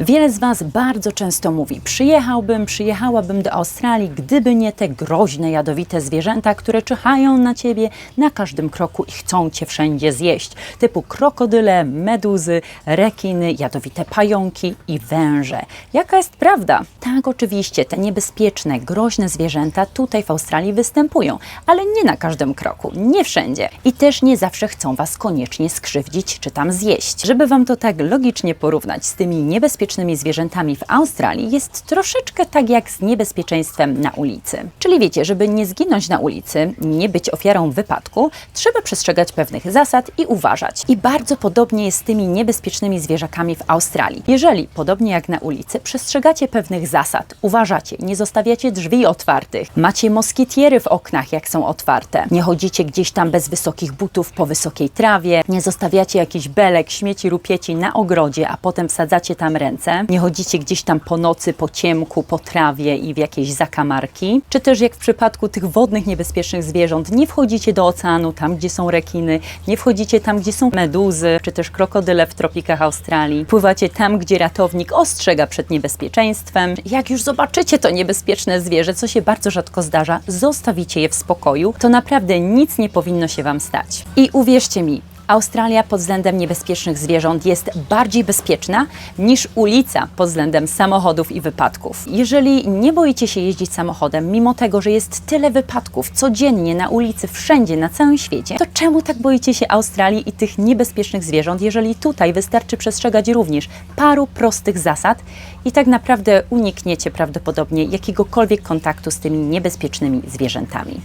Wiele z Was bardzo często mówi: Przyjechałbym, przyjechałabym do Australii, gdyby nie te groźne, jadowite zwierzęta, które czyhają na Ciebie na każdym kroku i chcą Cię wszędzie zjeść. Typu krokodyle, meduzy, rekiny, jadowite pająki i węże. Jaka jest prawda? Tak, oczywiście, te niebezpieczne, groźne zwierzęta tutaj w Australii występują, ale nie na każdym kroku, nie wszędzie. I też nie zawsze chcą Was koniecznie skrzywdzić czy tam zjeść. Żeby Wam to tak logicznie porównać z tymi niebezpiecznymi zwierzętami w Australii, jest troszeczkę tak jak z niebezpieczeństwem na ulicy. Czyli wiecie, żeby nie zginąć na ulicy, nie być ofiarą wypadku, trzeba przestrzegać pewnych zasad i uważać. I bardzo podobnie jest z tymi niebezpiecznymi zwierzakami w Australii. Jeżeli, podobnie jak na ulicy, przestrzegacie pewnych zasad, uważacie, nie zostawiacie drzwi otwartych, macie moskitiery w oknach, jak są otwarte, nie chodzicie gdzieś tam bez wysokich butów po wysokiej trawie, nie zostawiacie jakichś belek, śmieci, rupieci na ogrodzie, a potem wsadzacie tam ręce, nie chodzicie gdzieś tam po nocy, po ciemku, po trawie i w jakieś zakamarki, czy też jak w przypadku tych wodnych niebezpiecznych zwierząt, nie wchodzicie do oceanu, tam gdzie są rekiny, nie wchodzicie tam, gdzie są meduzy, czy też krokodyle w tropikach Australii, pływacie tam, gdzie ratownik ostrzega przed niebezpieczeństwem. Jak już zobaczycie to niebezpieczne zwierzę, co się bardzo rzadko zdarza, zostawicie je w spokoju, to naprawdę nic nie powinno się Wam stać. I uwierzcie mi, Australia pod względem niebezpiecznych zwierząt jest bardziej bezpieczna niż ulica pod względem samochodów i wypadków. Jeżeli nie boicie się jeździć samochodem, mimo tego, że jest tyle wypadków codziennie na ulicy, wszędzie, na całym świecie, to czemu tak boicie się Australii i tych niebezpiecznych zwierząt, jeżeli tutaj wystarczy przestrzegać również paru prostych zasad i tak naprawdę unikniecie prawdopodobnie jakiegokolwiek kontaktu z tymi niebezpiecznymi zwierzętami.